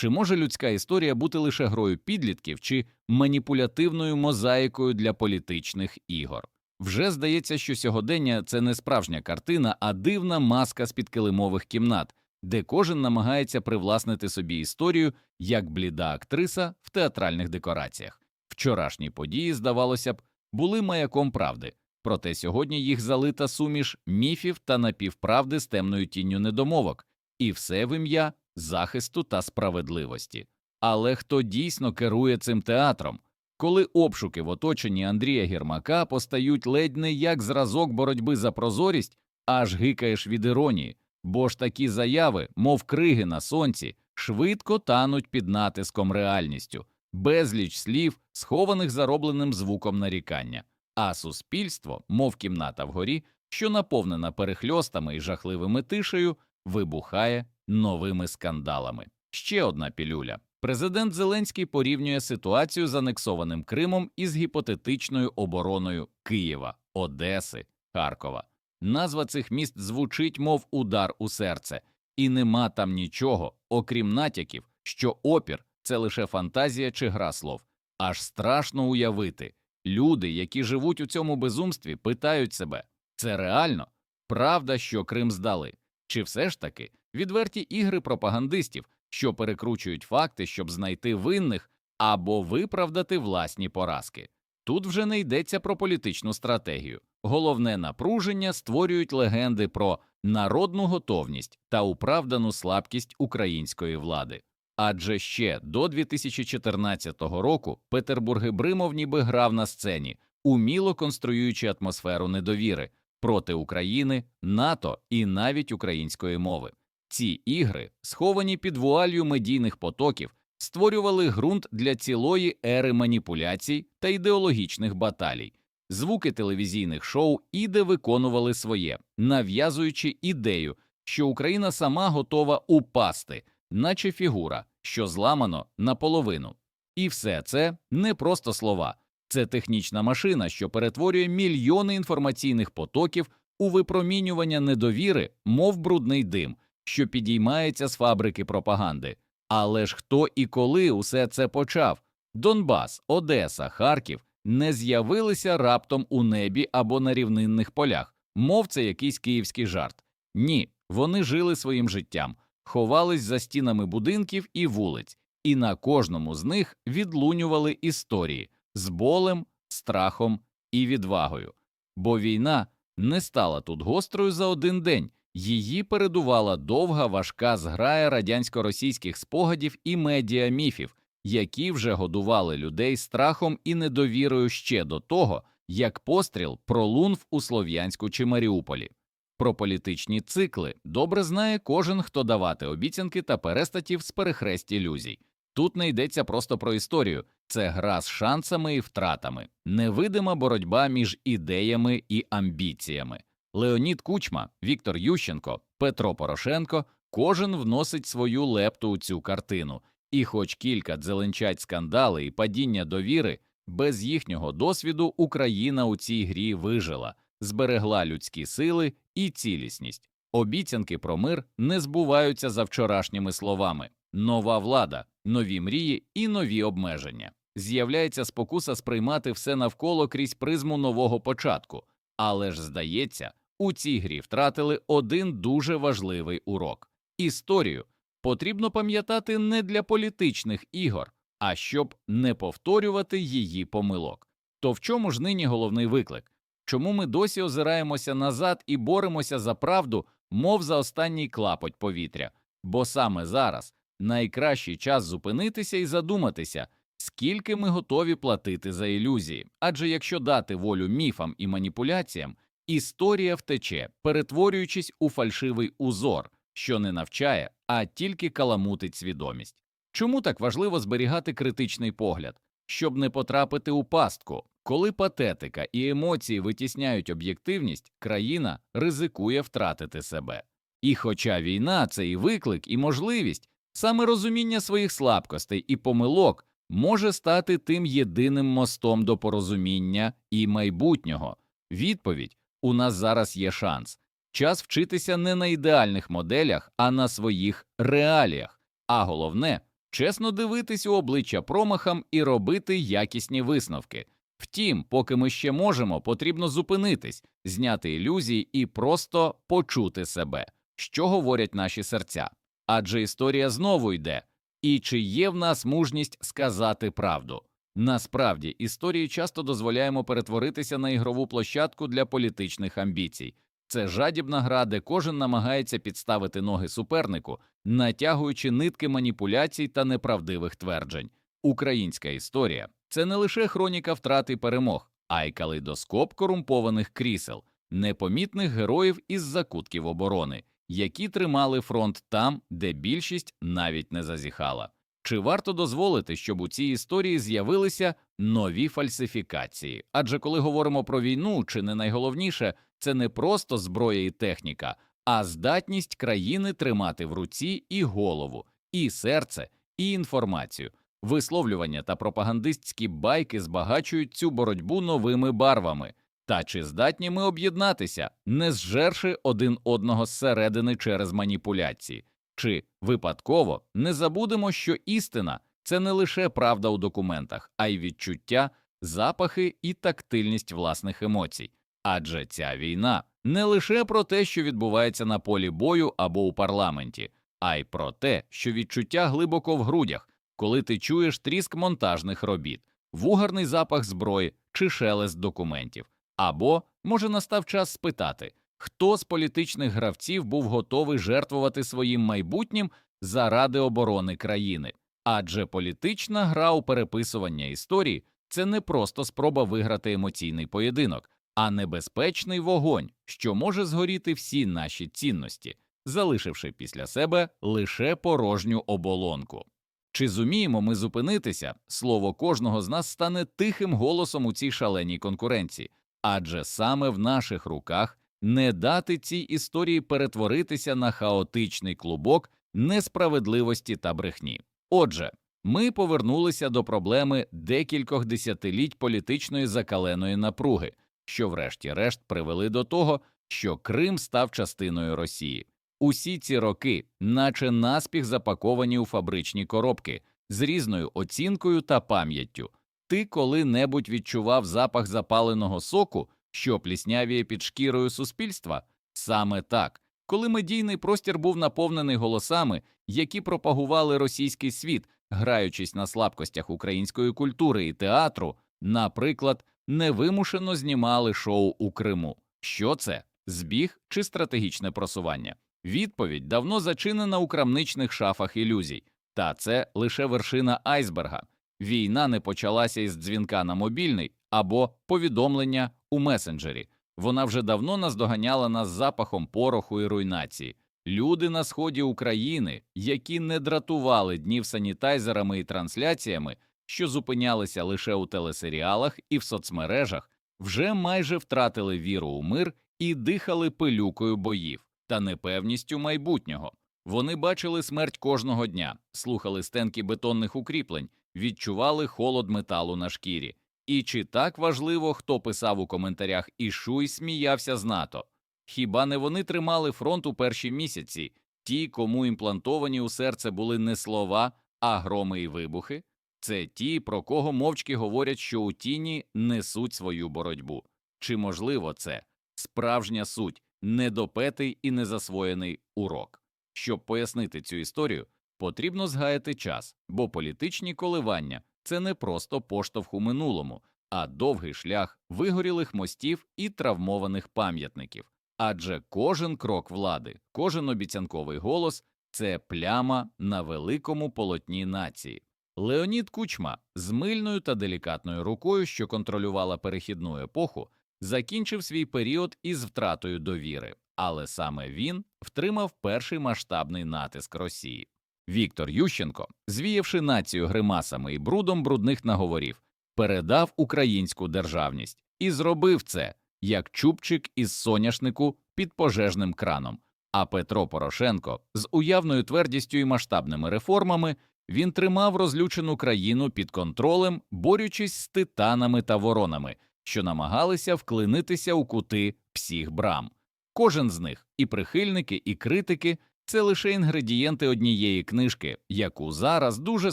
Чи може людська історія бути лише грою підлітків чи маніпулятивною мозаїкою для політичних ігор? Вже здається, що сьогодення це не справжня картина, а дивна маска з підкилимових кімнат, де кожен намагається привласнити собі історію як бліда актриса в театральних декораціях. Вчорашні події, здавалося б, були маяком правди, проте сьогодні їх залита суміш міфів та напівправди з темною тінню недомовок, і все в ім'я захисту та справедливості. Але хто дійсно керує цим театром? Коли обшуки в оточенні Андрія Гірмака постають ледь не як зразок боротьби за прозорість, аж гикаєш від іронії, бо ж такі заяви, мов криги на сонці, швидко тануть під натиском реальністю, безліч слів, схованих заробленим звуком нарікання, а суспільство, мов кімната вгорі, що наповнена перехльостами і жахливими тишею, вибухає новими скандалами. Ще одна пілюля. Президент Зеленський порівнює ситуацію з анексованим Кримом із гіпотетичною обороною Києва, Одеси, Харкова. Назва цих міст звучить, мов удар у серце, і нема там нічого, окрім натяків, що опір це лише фантазія чи гра слов. Аж страшно уявити. Люди, які живуть у цьому безумстві, питають себе це реально? Правда, що Крим здали? Чи все ж таки відверті ігри пропагандистів, що перекручують факти, щоб знайти винних або виправдати власні поразки? Тут вже не йдеться про політичну стратегію. Головне напруження створюють легенди про народну готовність та управдану слабкість української влади. Адже ще до 2014 року Петербурги Бримов ніби грав на сцені, уміло конструюючи атмосферу недовіри проти України, НАТО і навіть української мови. Ці ігри, сховані під вуалью медійних потоків, створювали ґрунт для цілої ери маніпуляцій та ідеологічних баталій. Звуки телевізійних шоу іде виконували своє, нав'язуючи ідею, що Україна сама готова упасти, наче фігура, що зламано наполовину. І все це не просто слова, це технічна машина, що перетворює мільйони інформаційних потоків у випромінювання недовіри, мов брудний дим, що підіймається з фабрики пропаганди. Але ж хто і коли усе це почав? Донбас, Одеса, Харків не з'явилися раптом у небі або на рівнинних полях, мов це якийсь київський жарт. Ні, вони жили своїм життям, ховались за стінами будинків і вулиць, і на кожному з них відлунювали історії з болем, страхом і відвагою. Бо війна не стала тут гострою за один день, її передувала довга важка зграя радянсько-російських спогадів і медіаміфів, які вже годували людей страхом і недовірою ще до того, як постріл пролунв у Слов'янську чи Маріуполі. Про політичні цикли добре знає кожен, хто давати обіцянки та перестатів з перехресть ілюзій. Тут не йдеться просто про історію, це гра з шансами і втратами, невидима боротьба між ідеями і амбіціями. Леонід Кучма, Віктор Ющенко, Петро Порошенко кожен вносить свою лепту у цю картину, і, хоч кілька дзеленчать скандали і падіння довіри, без їхнього досвіду Україна у цій грі вижила, зберегла людські сили і цілісність. Обіцянки про мир не збуваються за вчорашніми словами. Нова влада, нові мрії і нові обмеження. З'являється спокуса сприймати все навколо крізь призму нового початку, але ж здається, у цій грі втратили один дуже важливий урок історію потрібно пам'ятати не для політичних ігор, а щоб не повторювати її помилок. То в чому ж нині головний виклик? Чому ми досі озираємося назад і боремося за правду, мов за останній клапоть повітря? Бо саме зараз найкращий час зупинитися і задуматися, скільки ми готові платити за ілюзії. Адже якщо дати волю міфам і маніпуляціям, історія втече, перетворюючись у фальшивий узор, що не навчає, а тільки каламутить свідомість. Чому так важливо зберігати критичний погляд, щоб не потрапити у пастку? Коли патетика і емоції витісняють об'єктивність, країна ризикує втратити себе. І хоча війна це і виклик, і можливість, саме розуміння своїх слабкостей і помилок може стати тим єдиним мостом до порозуміння і майбутнього. Відповідь у нас зараз є шанс. Час вчитися не на ідеальних моделях, а на своїх реаліях, а головне чесно дивитись у обличчя промахам і робити якісні висновки. Втім, поки ми ще можемо, потрібно зупинитись, зняти ілюзії і просто почути себе, що говорять наші серця. Адже історія знову йде. І чи є в нас мужність сказати правду? Насправді, історії часто дозволяємо перетворитися на ігрову площадку для політичних амбіцій. Це жадібна гра, де кожен намагається підставити ноги супернику, натягуючи нитки маніпуляцій та неправдивих тверджень. Українська історія це не лише хроніка втрати перемог, а й калейдоскоп корумпованих крісел, непомітних героїв із закутків оборони, які тримали фронт там, де більшість навіть не зазіхала. Чи варто дозволити, щоб у цій історії з'явилися нові фальсифікації? Адже коли говоримо про війну, чи не найголовніше, це не просто зброя і техніка, а здатність країни тримати в руці і голову, і серце, і інформацію. Висловлювання та пропагандистські байки збагачують цю боротьбу новими барвами. Та чи здатні ми об'єднатися, не зжерши один одного зсередини через маніпуляції? Чи випадково не забудемо, що істина це не лише правда у документах, а й відчуття, запахи і тактильність власних емоцій? Адже ця війна не лише про те, що відбувається на полі бою або у парламенті, а й про те, що відчуття глибоко в грудях, коли ти чуєш тріск монтажних робіт, вугарний запах зброї чи шелест документів. Або, може, настав час спитати, хто з політичних гравців був готовий жертвувати своїм майбутнім заради оборони країни. Адже політична гра у переписування історії це не просто спроба виграти емоційний поєдинок, а небезпечний вогонь, що може згоріти всі наші цінності, залишивши після себе лише порожню оболонку. Чи зуміємо ми зупинитися, слово кожного з нас стане тихим голосом у цій шаленій конкуренції, адже саме в наших руках не дати цій історії перетворитися на хаотичний клубок несправедливості та брехні. Отже, ми повернулися до проблеми декількох десятиліть політичної закаленої напруги, що врешті-решт привели до того, що Крим став частиною Росії. Усі ці роки, наче наспіх запаковані у фабричні коробки з різною оцінкою та пам'яттю. Ти коли-небудь відчував запах запаленого соку, що пліснявіє під шкірою суспільства? Саме так, коли медійний простір був наповнений голосами, які пропагували російський світ, граючись на слабкостях української культури і театру, наприклад, невимушено знімали шоу у Криму. Що це? Збіг чи стратегічне просування? Відповідь давно зачинена у крамничних шафах ілюзій, та це лише вершина айсберга. Війна не почалася із дзвінка на мобільний або повідомлення у месенджері. Вона вже давно наздоганяла нас запахом пороху і руйнації. Люди на сході України, які не дратували днів санітайзерами і трансляціями, що зупинялися лише у телесеріалах і в соцмережах, вже майже втратили віру у мир і дихали пилюкою боїв та непевністю майбутнього. Вони бачили смерть кожного дня, слухали стенки бетонних укріплень, відчували холод металу на шкірі. І чи так важливо, хто писав у коментарях і шуй сміявся з НАТО? Хіба не вони тримали фронт у перші місяці, ті, кому імплантовані у серце були не слова, а громи і вибухи? Це ті, про кого мовчки говорять, що у тіні несуть свою боротьбу. Чи можливо це справжня суть, недопетий і незасвоєний урок? Щоб пояснити цю історію, потрібно згаяти час, бо політичні коливання це не просто поштовх у минулому, а довгий шлях вигорілих мостів і травмованих пам'ятників. Адже кожен крок влади, кожен обіцянковий голос це пляма на великому полотні нації. Леонід Кучма з мильною та делікатною рукою, що контролювала перехідну епоху, закінчив свій період із втратою довіри, але саме він втримав перший масштабний натиск Росії. Віктор Ющенко, звіявши націю гримасами і брудом брудних наговорів, передав українську державність і зробив це як чубчик із соняшнику під пожежним краном. А Петро Порошенко з уявною твердістю і масштабними реформами він тримав розлючену країну під контролем, борючись з титанами та воронами, що намагалися вклинитися у кути всіх брам. Кожен з них, і прихильники, і критики, це лише інгредієнти однієї книжки, яку зараз дуже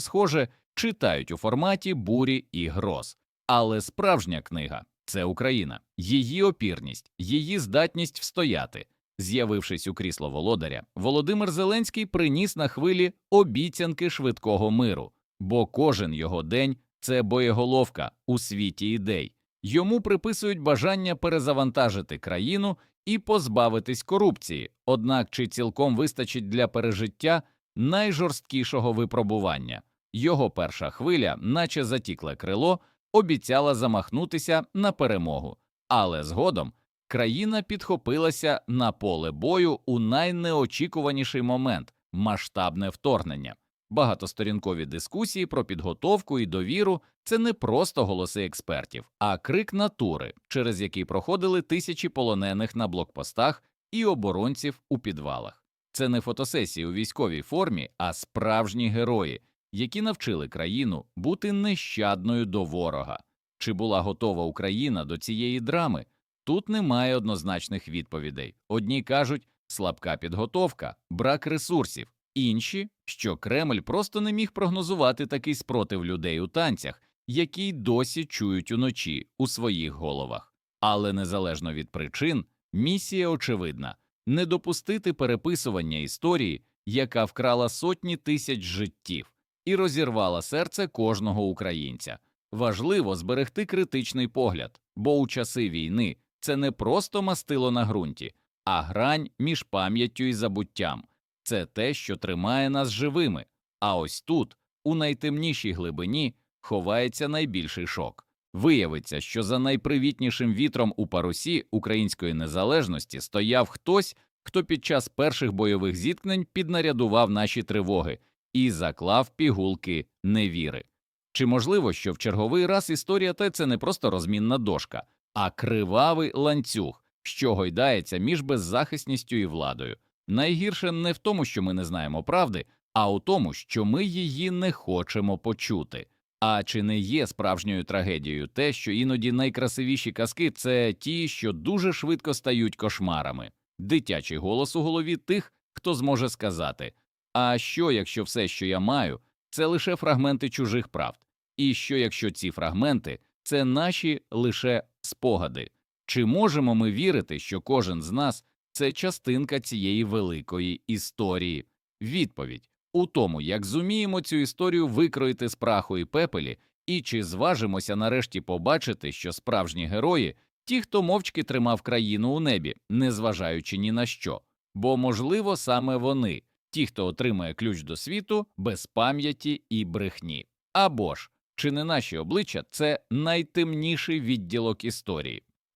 схоже читають у форматі бурі і гроз. Але справжня книга це Україна, її опірність, її здатність встояти. З'явившись у крісло володаря, Володимир Зеленський приніс на хвилі обіцянки швидкого миру, бо кожен його день це боєголовка у світі ідей. Йому приписують бажання перезавантажити країну і позбавитись корупції, однак чи цілком вистачить для пережиття найжорсткішого випробування. Його перша хвиля, наче затікле крило, обіцяла замахнутися на перемогу, але згодом країна підхопилася на поле бою у найнеочікуваніший момент масштабне вторгнення. Багатосторінкові дискусії про підготовку і довіру це не просто голоси експертів, а крик натури, через який проходили тисячі полонених на блокпостах і оборонців у підвалах. Це не фотосесії у військовій формі, а справжні герої, які навчили країну бути нещадною до ворога. Чи була готова Україна до цієї драми? Тут немає однозначних відповідей. Одні кажуть слабка підготовка, брак ресурсів, інші, що Кремль просто не міг прогнозувати такий спротив людей у танцях, який досі чують уночі у своїх головах. Але незалежно від причин, місія очевидна не допустити переписування історії, яка вкрала сотні тисяч життів і розірвала серце кожного українця. Важливо зберегти критичний погляд, бо у часи війни це не просто мастило на ґрунті, а грань між пам'яттю і забуттям. Це те, що тримає нас живими. А ось тут, у найтемнішій глибині, ховається найбільший шок. Виявиться, що за найпривітнішим вітром у парусі української незалежності стояв хтось, хто під час перших бойових зіткнень піднарядував наші тривоги і заклав пігулки невіри. Чи можливо, що в черговий раз історія те це не просто розмінна дошка, а кривавий ланцюг, що гойдається між беззахисністю і владою? Найгірше не в тому, що ми не знаємо правди, а у тому, що ми її не хочемо почути. А чи не є справжньою трагедією те, що іноді найкрасивіші казки це ті, що дуже швидко стають кошмарами, дитячий голос у голові тих, хто зможе сказати А що, якщо все, що я маю, це лише фрагменти чужих правд, і що якщо ці фрагменти це наші лише спогади? Чи можемо ми вірити, що кожен з нас це частинка цієї великої історії? Відповідь у тому, як зуміємо цю історію викроїти з праху і пепелі, і чи зважимося нарешті побачити, що справжні герої ті, хто мовчки тримав країну у небі, незважаючи ні на що, бо, можливо, саме вони, ті, хто отримає ключ до світу без пам'яті і брехні. Або ж чи не наші обличчя це найтемніший відділок історії,